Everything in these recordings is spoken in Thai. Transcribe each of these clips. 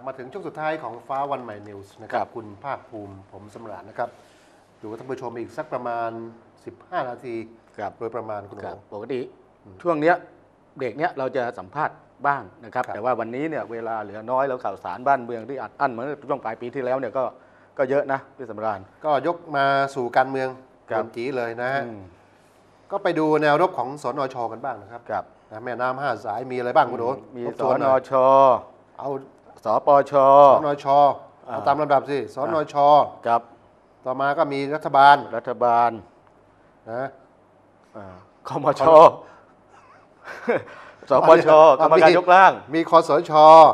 ครับมาถึงช่วงสุดท้ายของฟ้าวันใหม่นิวส์นะครัครับบคุณภาคภูมิผมสำราญนะครับอยู่กับท่านผู้ชมอีกสักประมาณ 15 นาทีครับโดยประมาณคุณคโอรับปกติช่วงเนี้ยเบรกเนี้ยเราจะสัมภาษณ์บ้างนะครับครับ แต่ว่าวันนี้เนี่ยเวลาเหลือน้อยแล้วข่าวสารบ้านเมืองที่อัดอั้นเหมือนช่วงปลายปีที่แล้วเนี่ยก็ก็เยอะนะพี่สำราญก็ยกมาสู่การเมืองครับนจีเลยนะฮะอืมก็ไปดูแนวรบของสนชกันบ้างนะครับครับนะแม่น้ำห้าสายมีอะไรบ้างคุณโอมีทบสทวนนหอยชเอา สปช สนชเอาอ่าตามลำดับสิสนช กับต่อมาก็มีรัฐบาลรัฐบาลนะอ่ากมช สปชกรรมการยกร่างมีคสช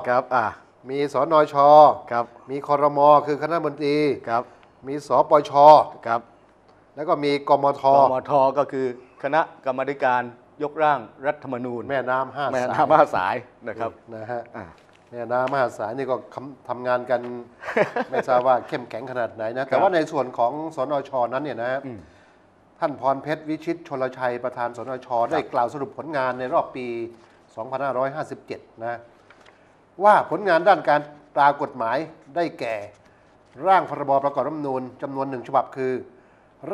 ครับอ่ามีสนช ครับมีคอรมอคือคณะมนตรี ครับมีสปช ครับแล้วก็มีกมท กมทก็คือคณะกรรมาธิการยกร่างรัฐธรรมนูญแม่น้ำห้าแม่สายน้ำห้าสายนะครับนะฮะ อ่า แม่น้ำห้าสายนี่ก็คำทำงานกัน ไม่ทราบว่าเข้มแข็งขนาดไหนนะ แต่ว่าในส่วนของสนชนั้นเนี่ยนะฮะอืมท่านพรเพชรวิชิตชลชัยประธานสนชได้กล่าวสรุปผลงานในรอบปี 2557 นะ ว่าผลงานด้านการตรากฎหมายได้แก่ ร่างพรบประกอบรัฐธรรมนูญจำนวนหนึ่งฉบับคือ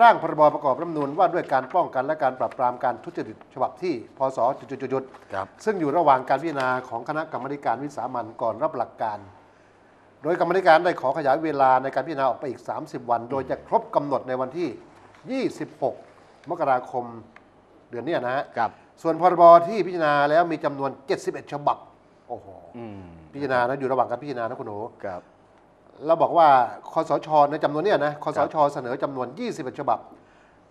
ร่างพรบประกอบรัฐธรรมนูญว่าด้วยการป้องกันและการปราบปรามการทุจริตฉบับที่พศจุดๆๆครับซึ่งอยู่ระหว่างการพิจารณาของคณะกรรมาธิการวิสามันก่อนรับหลักการ โดยกรรมาธิการได้ขอขยายเวลาในการพิจารณาออกไปอีก 30 วัน โดยจะครบกำหนดในวันที่ 26 มกราคมเดือนเนี้ยนะฮะครับ ส่วนพรบที่พิจารณาแล้วมีจำนวน 71 ฉบับ โอ้โห อืมพิจารณานะอยู่ระหว่างการพิจารณานะคุณโหนครับ เราบอกว่าคอสชในจำนวนเนี้ยนะคอสชเสนอจำนวน 21 ฉบับ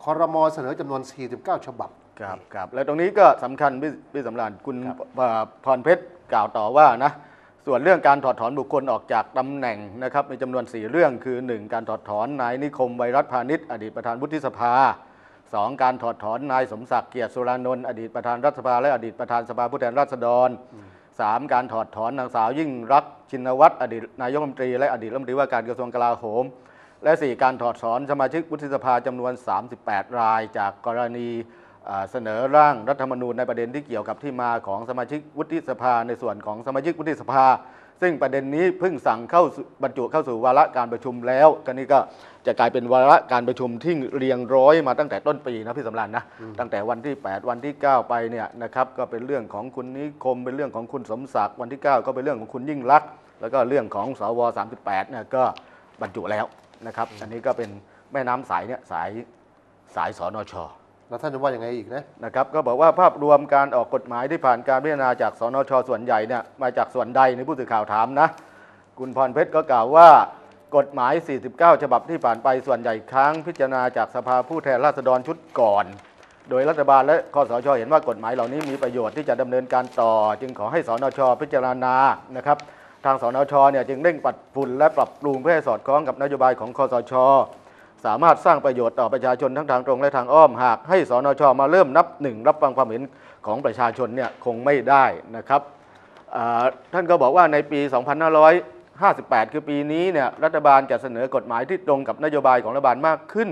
คอรมอเสนอจำนวน 49 ฉบับ ครับครับแล้วตรงนี้ก็สำคัญพี่พี่สำราญคุณครับอ่าพรเพชรกล่าวต่อว่านะส่วนเรื่องการถอดถอนบุคคลออกจากตำแหน่งนะครับมีจำนวน 4 เรื่องคือ 1 การถอดถอนนายนิคมไวรัสพาณิชย์อดีตประธานวุฒิสภา 2 การถอดถอนนายสมศักดิ์เกียรติสุรานนท์อดีตประธานรัฐสภาและอดีตประธานสภาผู้แทนราษฎร 3 การถอดถอนนางสาวยิ่งรักชินวัตรอดีตนายกรัฐมนตรีและอดีตรัฐมนตรีว่าการกระทรวงกลาโหม และ 4 การถอดถอนสมาชิกวุฒิสภาจำนวน 38 ราย จากกรณีเสนอร่างรัฐธรรมนูญในประเด็นที่เกี่ยวกับที่มาของสมาชิกวุฒิสภาในส่วนของสมาชิกวุฒิสภา ซึ่งประเด็นนี้เพิ่งสั่งเข้าบรรจุเข้าสู่วาระการประชุมแล้วก็นี่ก็จะกลายเป็นวาระการประชุมที่เรียงร้อยมาตั้งแต่ต้นปีนะพี่สำรานนะตั้งแต่วันที่ 8 วันที่ 9 ไปเนี่ยนะครับก็เป็นเรื่องของคุณนิคมเป็นเรื่องของคุณสมศักดิ์วันที่ 9 ก็เป็นเรื่องของคุณยิ่งรัก แล้วก็เรื่องของสว38เนี่ยก็บรรจุแล้วนะครับ อันนี้ก็เป็นแม่น้ำสายเนี่ยสายสายสนช แล้วท่านจะว่ายังไงอีกนะนะครับก็บอกว่าภาพรวมการออกกฎหมายที่ผ่านการพิจารณาจากสนชส่วนใหญ่เนี่ยมาจากส่วนใดในผู้สื่อข่าวถามนะ คุณพรเพชรก็กล่าวว่ากฎหมาย 49 ฉบับที่ผ่านไปส่วนใหญ่ค้างพิจารณาจากสภาผู้แทนราษฎรชุดก่อน โดยรัฐบาลและคอสชเห็นว่ากฎหมายเหล่านี้มีประโยชน์ที่จะดำเนินการต่อ จึงขอให้สนชพิจารณานะครับทางสนชเนี่ยจึงเร่งปัดฝุ่นและปรับปรุงเพื่อให้สอดคล้องกับนโยบายของคอสช สามารถสร้างประโยชน์ต่อประชาชนทั้งทางตรงและทางอ้อมหาก ให้สนชมาเริ่มนับหนึ่งรับฟังความเห็นของประชาชนเนี่ยคงไม่ได้นะครับอ่าท่านก็บอกว่าในปี 2558 คือปีนี้เนี่ยรัฐบาลจะเสนอกฎหมายที่ตรงกับนโยบายของรัฐบาลมากขึ้น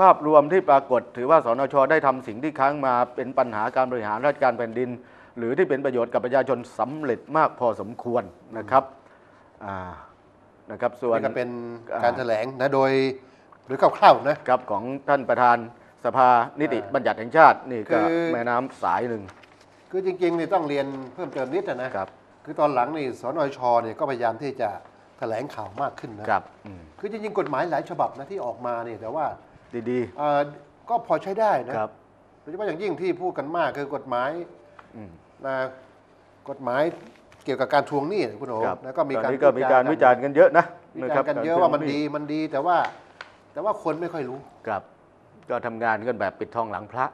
ภาพรวมที่ปรากฏถือว่าสนชได้ทำสิ่งที่ค้างมาเป็นปัญหาการบริหารราชการแผ่นดิน หรือที่เป็นประโยชน์กับประชาชนสำเร็จมากพอสมควรนะครับอ่านะครับส่วนนี่ก็เป็นอ่าการแถลงนะโดย โดยคร่าวๆนะ ครับของท่านประธานสภานิติอ่าบัญญัติแห่งชาตินี่ก็คือ แม่น้ำสายหนึ่ง คือจริงๆนี่ต้องเรียนเพิ่มเติมนิดนะนะครับ คือตอนหลังนี่สนชเนี่ยก็พยายามที่จะแถลงข่าวมากขึ้นนะครับอืมคือจริงๆกฎหมายหลายฉบับนะที่ออกมาเนี่ยแต่ว่าดีเอ่อก็พอใช้ได้ๆ นะ ครับ โดยเฉพาะอย่างยิ่งที่พูดกันมากคือกฎหมายอืม นะกฎหมายเกี่ยวกับการทวงหนี้นะคุณโอ๋ครับแล้วก็มีตอนการนี้ก็มีการวิจารณ์กันเยอะนะวินะจาครัรบณ์กันเยอะว่ามันดีมันดีแต่ว่า แต่ว่าคนไม่ค่อยรู้ครับก็ทำงานกันแบบปิดทองหลังพระ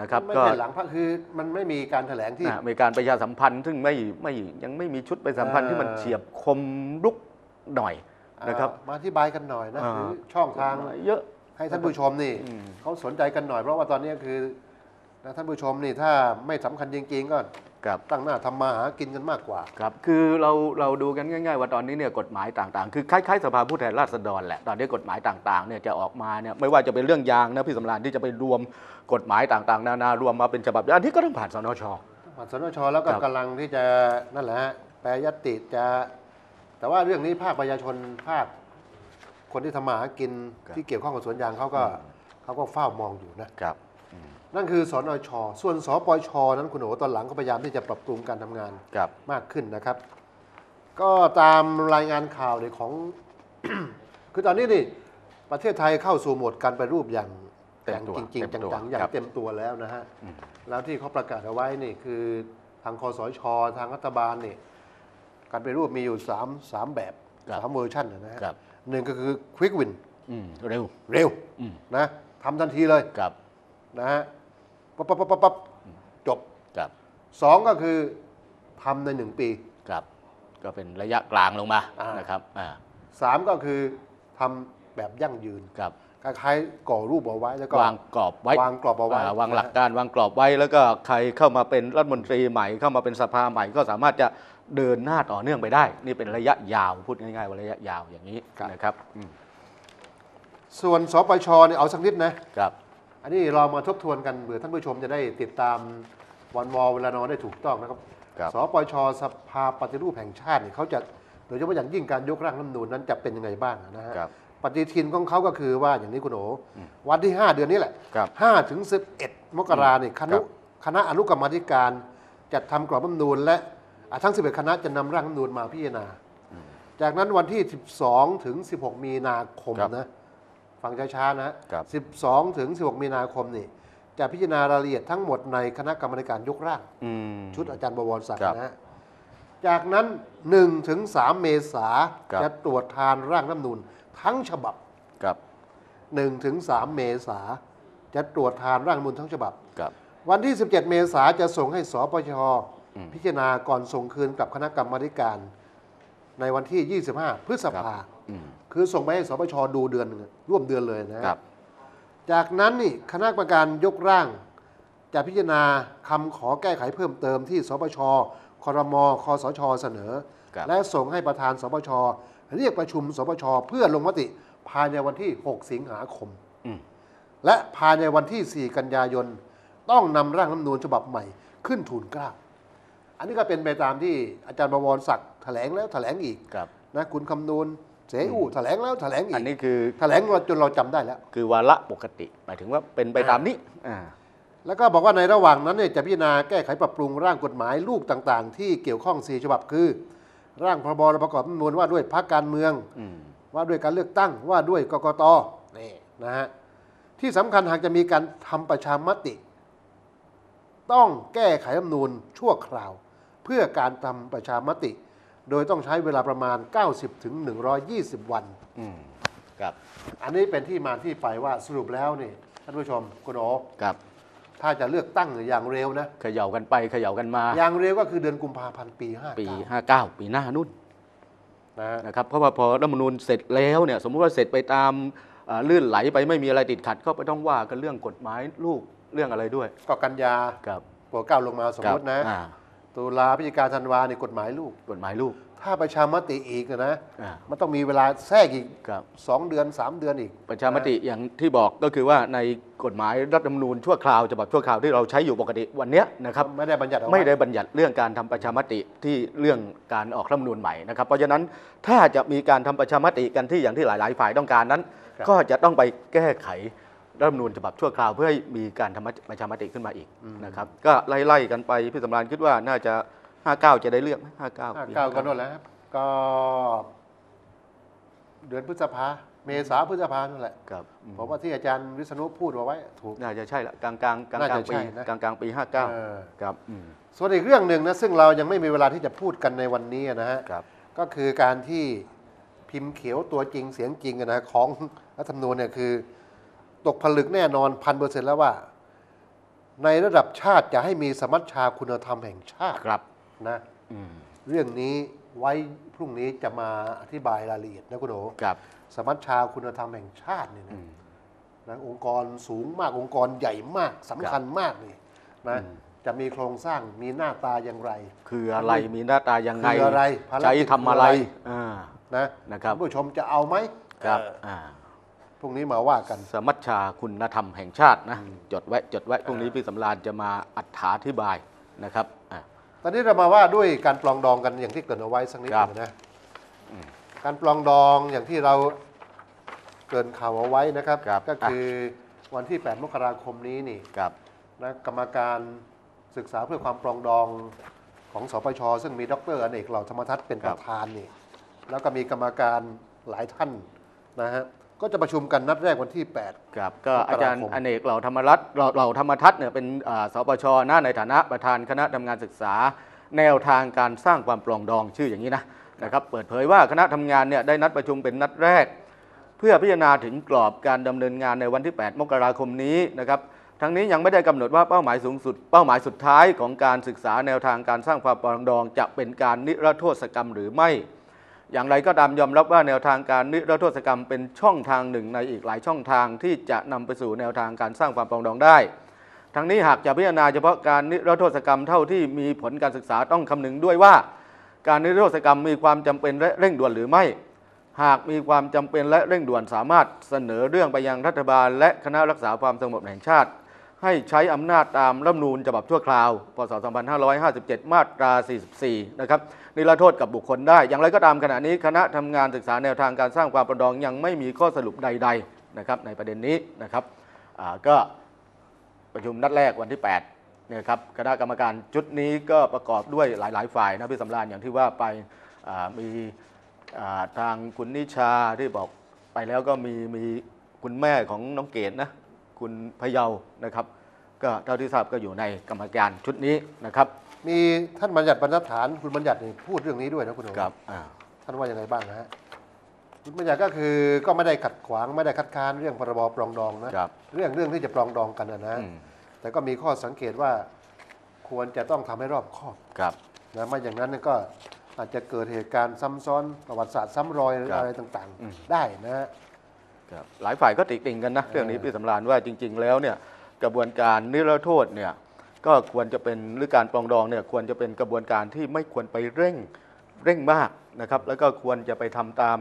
นะครับไม่ก็ใช่หลังพระคือมันไม่มีการแถลงที่นะมีการประชาสัมพันธ์ ซึ่งไม่ไม่ยังไม่มีชุดประชาสัมพันธ์เอ่อที่มันเฉียบคมลุกหน่อยนะครับ อ่ามาอธิบายกันหน่อยนะอ่า หรือช่องทางเยอะ ให้ท่านผู้ชมนี่อืม เขาสนใจกันหน่อย เพราะว่าตอนนี้คือนะท่านผู้ชมนี่ถ้าไม่สำคัญจริงๆก็ ครับตั้งหน้าทำมาหากินกันมากกว่า ครับ คือเราเราดูกันง่าย ๆ ว่าตอนนี้เนี่ยกฎหมายต่างๆ คือคล้ายๆสภาผู้แทนราษฎรแหละ ตอนนี้กฎหมายต่างๆเนี่ยจะออกมาเนี่ยไม่ว่าจะเป็นเรื่องยางนะพี่สำราญที่จะไปรวมกฎหมายต่างๆ นานารวมมาเป็นฉบับอันนี้ก็ต้องผ่านสนช ผ่านสนชแล้วก็ครับ กำลังที่จะนั่นแหละฮะแปรยตติจะ แต่ว่าเรื่องนี้ภาคประชาชนภาคคนที่ทำมาหากินครับที่เกี่ยวข้องกับสวนยางเขาก็เขาก็เฝ้ามองอยู่นะ ครับ นั่นคือสอนอชส่วนสปชนั้นคุณโอตอนหลังก็พยายามที่จะปรับปรุงการทำงานครับ มากขึ้นนะครับ ก็ตามรายงานข่าวเนี่ยของ คือตอนนี้นี่ประเทศไทยเข้าสู่โหมดการไปรูปอย่างเต็มอย่างตัวจริงเต็ๆมตัวจังๆอย่างครับ เต็มตัวแล้วนะฮะอืมแล้วที่เขาประกาศเอาไว้นี่คือทางคอสชทางรัฐบาลนี่การไปรูปมีอยู่สามสามแบบครับสามเวอร์ชันนะฮะครับ หนึ่งก็คือควิกวินอืมเร็ว เร็วอืมนะทำทันทีเลย ครับ นะฮะ ปั๊บปั๊บปั๊บปั๊บปั๊บจบครับสองก็คือทำในหนึ่งปี ครับ ก็เป็นระยะกลางลงมาอ่าน นะครับอ่าสามก็คือทำแบบยั่งยืนครับคล้ายๆก่อรูปเอาไว้แล้วก็วางกรอบไว้วางกรอบเอาไว้วางหลักการวางกรอบไว้ แล้วก็ใครเข้ามาเป็นรัฐมนตรีใหม่เข้ามาเป็นสภาใหม่ก็สามารถจะเดินหน้าต่อเนื่องไปได้ นี่เป็นระยะยาวพูดง่ายๆว่าระยะยาวอย่างนี้นะครับอืมส่วนสปชเนี่ยเอาสักนิดนะครับ อันนี้เรามาทบทวนกันเผื่อท่านผู้ชมจะได้ติดตามวันวอเวลานอนได้ถูกต้องนะครับครับสปชสภาปฏิรูปแห่งชาติเนี่ยเขาจะโดยเฉพาะอย่างยิ่งการยกร่างรัฐธรรมนูญนั้นจะเป็นยังไงบ้างนะฮะครับปฏิทินของเขาก็คือว่าอย่างนี้คุณโอวันที่ 5 เดือนนี้แหละครับ5ถึง11 มกราเนี่ยคณะครับคณะอนุกรรมาธิการจัดทำกรอบรัฐธรรมนูญและอะทั้ง 11 คณะจะนำร่างรัฐธรรมนูญมาพิจารณา จากนั้นวันที่ 12 ถึง 16 มีนาคมครับนะ ฟังช้าๆนะ ครับ 12 ถึง 16 มีนาคมนี่ จะพิจารณารายละเอียดทั้งหมดในคณะกรรมาธิการยกร่าง อืม ชุดอาจารย์บวรศักดิ์ครับนะฮะจากนั้น 1 ถึง 3 เมษาครับ จะตรวจทานร่างรัฐธรรมนูญทั้งฉบับ ครับ1 ถึง 3 เมษาจะตรวจทานร่างรัฐธรรมนูญทั้งฉบับ ครับ วันที่ 17 เมษาจะส่งให้สปชอืมพิจารณาก่อนส่งคืนกับคณะกรรมาธิการ ในวันที่ 25 พฤษภาอืม คือส่งไปให้สปชดูเดือนหนึ่งร่วมเดือนเลยนะฮะจากนั้นนี่คณะกรรมการยกร่าง จะพิจารณาคำขอแก้ไขเพิ่มเติมที่สปชครมคสชเสนอครับและส่งให้ประธานสปชเรียกประชุมสปชเพื่อลงมติภายในวันที่ 6 สิงหาคมอืมและภายในวันที่ 4 กันยายน ต้องนำร่างรัฐธรรมนูญฉบับใหม่ขึ้นทูลเกล้าอันนี้ก็เป็นไปตามที่อาจารย์บวรศักดิ์แถลงแล้วแถลงอีกครับนะคุณคำนูน เสอูแถลงแล้วแถลงอีอันกนี้คือแถลงจนเราจำได้แล้ว คือวาระปกติ หมายถึงว่าเป็นไปตามนี้อ่าแล้วก็บอกว่าในระหว่างนั้นเนี่ยจะพิจารณาแก้ไขปรับปรุงร่างกฎหมายลูกต่างๆ ที่เกี่ยวข้องสี่ฉบับคือ ร่างพรบประกอบรัฐธรรมนูญว่าด้วยพรรคการเมืองอืมว่าด้วยการเลือกตั้งว่าด้วยกกตนี่นะฮะที่สำคัญหากจะมีการทำประชามติ ต้องแก้ไขรัฐธรรมนูญชั่วคราว เพื่อการทำประชามติ โดยต้องใช้เวลาประมาณ 90 ถึง 120 วัน อืมครับอันนี้เป็นที่มาที่ไปว่าสรุปแล้วนี่ท่านผู้ชมคุณโอครับถ้าจะเลือกตั้งอย่างเร็วนะ เขย่ากันไปเขย่ากันมา อย่างเร็วก็คือเดือนกุมภาพันธ์ปีปี59 59 ปีหน้านู่นนะฮะนะครับเพราะว่าพอรัฐธรรมนูญเสร็จแล้วเนี่ยสมมุติว่าเสร็จไปตามอ่าลื่นไหลไปไม่มีอะไรติดขัด ก็ไปต้องว่ากันเรื่องกฎหมายลูกเรื่องอะไรด้วย ก็กันยาครับโปรดเกล้าลงมาสมมตินะ อ่า ตุลาพฤศจิกาธันวาในยกฎหมายลูก กฎหมายลูก ถ้าประชามติอีกนะ อ่ามันต้องมีเวลาแทรกอีกครับ2เดือน3เดือนอีก ประชามติอย่างที่บอกก็คือว่าในกฎหมายรัฐธรรมนูญชั่วคราวฉบับชั่วคราวที่เราใช้อยู่ปกติวันเนี้ยนะครับ ไม่ได้บัญญัติเอาว้ไม่ได้บัญญัติเรื่องการทำประชามติที่เรื่องการออกรัฐธรรมนูญใหม่นะครับ เพราะฉะนั้นถ้าจะมีการทำประชามติกันที่อย่างที่หลาย ๆ ฝ่ายต้องการนั้นครับก็จะต้องไปแก้ไข รัฐธรรมนูญฉบับชั่วคราวเพื่อให้มีการทำประชามติขึ้นมาอีกนะครับ ก็ไล่ๆกันไปพี่สำราญคิดว่าน่าจะ 59 จะได้เลือกไหม59ห้าปีเก้าก็โน่นแล้วครับก็เดือนพฤษภาเมษาพฤษภานั่นแหละครับผมว่าที่อาจารย์วิษณุพูดเอาไว้ถูกน่าจะใช่ละกลางๆกลางกลางน่าจะปีใช่นะกลางกลางๆปีเอ59อครับอืมส่วนอีกเรื่องหนึ่งนะซึ่งเรายังไม่มีเวลาที่จะพูดกันในวันนี้นะฮะครับก็คือการที่พิมพ์เขียวตัวจริงเสียงจริงอะนะของรัฐธรรมนูญเนี่ยคือ ตกผลึกแน่นอนพันเปอร์เซ็นต์แล้วว่า ในระดับชาติจะให้มีสมัชชาคุณธรรมแห่งชาติครับนะอืมเรื่องนี้ไว้พรุ่งนี้จะมาอธิบายรายละเอียดนะคุณโอครับ สมัชชาคุณธรรมแห่งชาติเนี่ยอืนะมนะองค์กรสูงมากองค์กรใหญ่มากสำคัญมากนี่นะอืมจะมีโครงสร้างมีหน้าตาอย่างไร คืออะไรมีหน้าตายังไงคืออะไรภารกิจใช้ทำอะไรคืออะไรอ่านะนะครับท่านผู้ชมจะเอาไหมครับเอออ่า พรุ่งนี้มาว่ากัน สมัชชาคุณธรรมแห่งชาตินะจดไว้จดไว้พรุ่งนี้พี่สำราญจะมาอัถาธิบายนะครับอ่าตอนนี้เรามาว่าด้วยการปลองดองกันอย่างที่เกริดเอาไว้สักนิดหครันึบงนะการปลองดองอย่างที่เราเกรินข่าวเอาไว้นะครับครับ ก็คือวันที่ 8 มกราคมนี้นี่ครับนะกรรมการศึกษาเพื่อความปรองดองของสปช ซึ่งมีดรอเนกเหล่าธรรมทัศน์เป็นคปรับระธานนี่แล้วก็มีกรรมการหลายท่านนะฮะ ก็จะประชุมกันนัดแรกวันที่ 8 ครับก็มกราคมอาจารย์อเนกเหล่าธรรมรัตน์เหล่าเหล่าธรรมทัศน์เนี่ยเป็นอ่าสปชนะในฐานะประธานคณะทำงานศึกษา แนวทางการสร้างความปรองดองชื่ออย่างนี้นะนะครับเปิดเผยว่าคณะทำงานเนี่ยได้นัดประชุมเป็นนัดแรก เพื่อพิจารณาถึงกรอบการดำเนินงานในวันที่ 8 มกราคมนี้นะครับทั้งนี้ยังไม่ได้กำหนดว่าเป้าหมายสูงสุด เป้าหมายสุดท้ายของการศึกษาแนวทางการสร้างความปรองดอง จะเป็นการนิรโทษกรรมหรือไม่ อย่างไรก็ตามยอมรับว่าแนวทางการนิรโทษกรรมเป็นช่องทางหนึ่งในอีกหลายช่องทางที่จะนำไปสู่แนวทางการสร้างความปรองดองได้ ทั้งนี้หากจะพิจารณาเฉพาะการนิรโทษกรรมเท่าที่มีผลการศึกษาต้องคำนึงด้วยว่า การนิรโทษกรรมมีความจำเป็นและเร่งด่วนหรือไม่ หากมีความจำเป็นและเร่งด่วนสามารถเสนอเรื่องไปยังรัฐบาล และคณะรักษาความสงบแห่งชาติ ให้ใช้อำนาจตามรัฐมนูญฉบับชั่วคราว พศ 2557 มาตรา 44 นะครับ นิรโทษกับบุคคลได้ อย่างไรก็ตามขณะนี้คณะทำงานศึกษาแนวทางการสร้างความปรองดองยังไม่มีข้อสรุปใดๆนะครับในประเด็นนี้นะครับก็ประชุมนัดแรกวันที่8เนี่ยครับ คณะกรรมการชุดนี้ก็ประกอบด้วยหลาย ๆ ฝ่ายนะพี่สำราญอย่างที่ว่าไปมีทางคุณนิชาที่บอกไปแล้วก็มีมีคุณแม่ของน้องเกดนะ คุณพะเยานะครับ ก็เท่าที่ทราบก็อยู่ในกรรมการชุดนี้นะครับ มีท่านบัญญัติบรรทัดฐานคุณบัญญัตินี่พูดเรื่องนี้ด้วยนะคุณโอ๋ครับอ่าท่านว่ายังไงบ้างนะฮะคุณบัญญัติก็คือก็ไม่ได้ขัดขวางไม่ได้คัดค้านเรื่องพรบปรองดองนะครับ เรื่องเรื่องที่จะปรองดองกันนะนะอืมแต่ก็มีข้อสังเกตว่าควรจะต้องทำให้รอบคอบ ครับ นะไม่อย่างนั้นเนี่ยก็อาจจะเกิดเหตุการณ์ซ้ำซ้อนประวัติศาสตร์ซ้ำรอยครับอะไรต่างอืม ๆ ได้นะฮะครับ หลายฝ่ายก็ติติงกันนะเรื่องนี้พี่สำราญว่าจริง ๆ แล้วเนี่ยกระบวนการนิรโทษเนี่ยก็ควรจะเป็นหรือการปรองดองเนี่ยควรจะเป็นกระบวนการที่ไม่ควรไปเร่งเร่งมากนะครับแล้วก็ควรจะไปทำตาม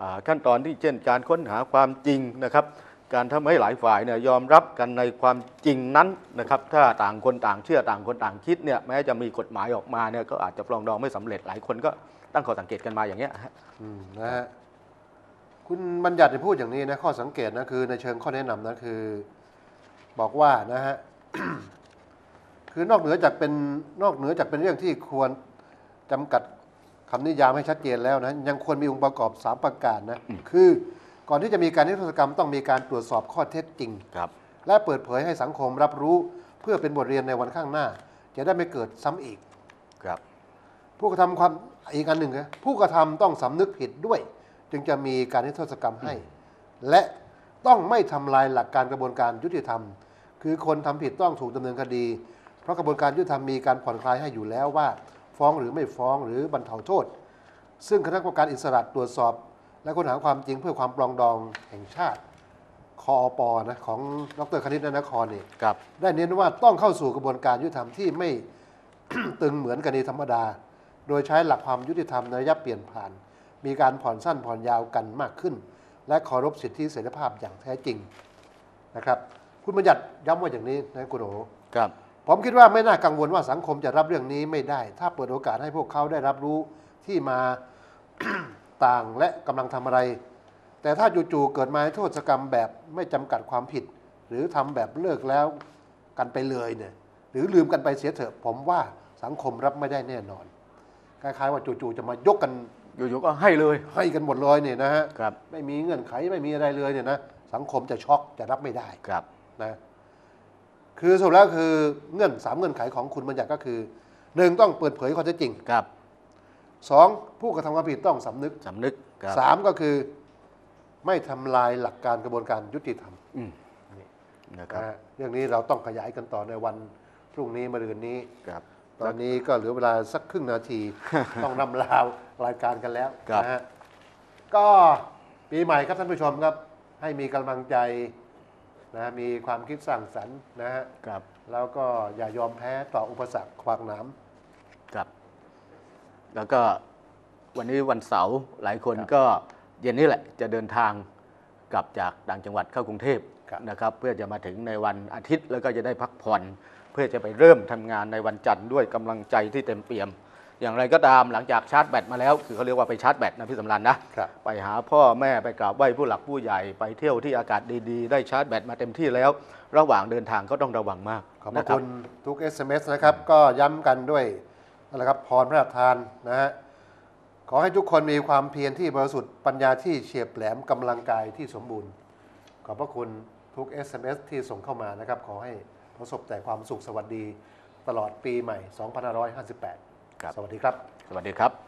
อ่าขั้นตอนที่เช่น การค้นหาความจริงนะครับ การทำให้หลายฝ่ายเนี่ยยอมรับกันในความจริงนั้นนะครับถ้าต่างคนต่างเชื่อต่างคนต่างคิดเนี่ยแม้จะมีกฎหมายออกมาเนี่ยก็อาจจะปรองดองไม่สำเร็จหลายคนก็ตั้งข้อสังเกตกันมาอย่างเงี้ยฮะอืมนะฮะ คุณบัญญัติเนี่ยพูดอย่างนี้นะข้อสังเกตนะคือในเชิงข้อแนะนำนะคือบอกว่านะฮะคือนอกเหนือจากเป็นนอกเหนือจากเป็นเรื่องที่ควรจำกัดคำนิยามให้ชัดเจนแล้วนะยังควรมีองค์ประกอบสามประการนะคือก่อนที่จะมีการนิรโทษกรรมต้องมีการตรวจสอบข้อเท็จจริงครับ และเปิดเผยให้สังคมรับรู้เพื่อเป็นบทเรียนในวันข้างหน้า จะได้ไม่เกิดซ้ำอีกครับ ผู้กระทำความอีกอันหนึ่งนะผู้กระทำต้องสำนึกผิดด้วย จึงจะมีการนิรโทษกรรมให้ และต้องไม่ทำลายหลักการกระบวนการยุติธรรม คือคนทำผิดต้องถูกดำเนินคดี เพราะกระบวนการยุติธรรมมีการผ่อนคลายให้อยู่แล้วว่า ฟ้องหรือไม่ฟ้องหรือบรรเทาโทษ ซึ่งคณะกรรมการอิสระตรวจสอบ และค้นหาความจริงเพื่อความปรองดองแห่งชาติคอปนะของดรคณิตนนครนี่ครับได้เน้นว่าต้องเข้าสู่กระบวนการยุติธรรมที่ไม่ตึงเหมือนกรณีธรรมดา โดยใช้หลักความยุติธรรมในระยะเปลี่ยนผ่าน มีการผ่อนสั้นผ่อนยาวกันมากขึ้น และเคารพสิทธิเสรีภาพอย่างแท้จริงนะครับ คุณบัญญัติย้ำว่าอย่างนี้นะคุณโอครับ ผมคิดว่าไม่น่ากังวลว่าสังคมจะรับเรื่องนี้ไม่ได้ ถ้าเปิดโอกาสให้พวกเขาได้รับรู้ที่มาต่างและกำลังทำอะไร แต่ถ้าจู่ๆเกิดมาให้โทษกรรมแบบไม่จำกัดความผิด หรือทำแบบเลิกแล้วกันไปเลยเนี่ยหรือลืมกันไปเสียเถอะผมว่าสังคมรับไม่ได้แน่นอนคล้ายๆว่าจู่ๆจะมายกกัน อยู่ๆก็ให้เลย ให้กันหมดเลยเนี่ยนะฮะครับไม่มีเงื่อนไขไม่มีอะไรเลยเนี่ยนะสังคมจะช็อกจะรับไม่ได้ครับนะคือสรุปแล้วคือเงื่อนสามเงื่อนไขของคุณบัญญัติก็คือหนึ่งต้องเปิดเผยข้อเท็จจริงครับสองผู้กระทำความผิดต้องสำนึกสำนึกครับสามก็คือไม่ทำลายหลักการกระบวนการยุติธรรมอืมนะครับนะฮะเรื่องนี้เราต้องขยายกันต่อในวันพรุ่งนี้มะรืนนี้ครับ ตอนนี้ก็เหลือเวลาสักครึ่งนาที ต้องนำลาวรายการกันแล้วครับ นะฮะก็ปีใหม่ครับท่านผู้ชมครับ ให้มีกำลังใจนะมีความคิดสร้างสรรค์นะฮะครับแล้วก็อย่ายอมแพ้ต่ออุปสรรคขวากหนาม ครับ แล้วก็วันนี้วันเสาร์หลายคนก็เย็นนี้แหละจะเดินทางกลับจากต่างจังหวัดเข้ากรุงเทพ นะครับเพื่อจะมาถึงในวันอาทิตย์แล้วก็จะได้พักผ่อน เพื่อจะไปเริ่มทำงานในวันจันทร์ด้วยกำลังใจที่เต็มเปี่ยม อย่างไรก็ตามหลังจากชาร์จแบตมาแล้ว คือเขาเรียกว่าไปชาร์จแบตนะพี่สำรันนะครับไปหาพ่อแม่ไปกราบไหว้ผู้หลักผู้ใหญ่ไปเที่ยวที่อากาศดีๆ ได้ชาร์จแบตมาเต็มที่แล้ว ระหว่างเดินทางก็ต้องระวังมากขอบพนะระครัคุณทุก SMS นะครับก็ย้ำกันด้วยนั่นแหละครับพรพระราชทานนะฮะขอให้ทุกคนมีความเพียรที่บริสุทธิ์ปัญญาที่เฉียบแหลมกำลังกายที่สมบูรณ์ขอบพระคุณ ทุก SMS ที่ส่งเข้ามานะครับ ขอให้ประสบแต่ความสุขสวัสดีตลอดปีใหม่ 2558 ครับ สวัสดีครับ สวัสดีครับ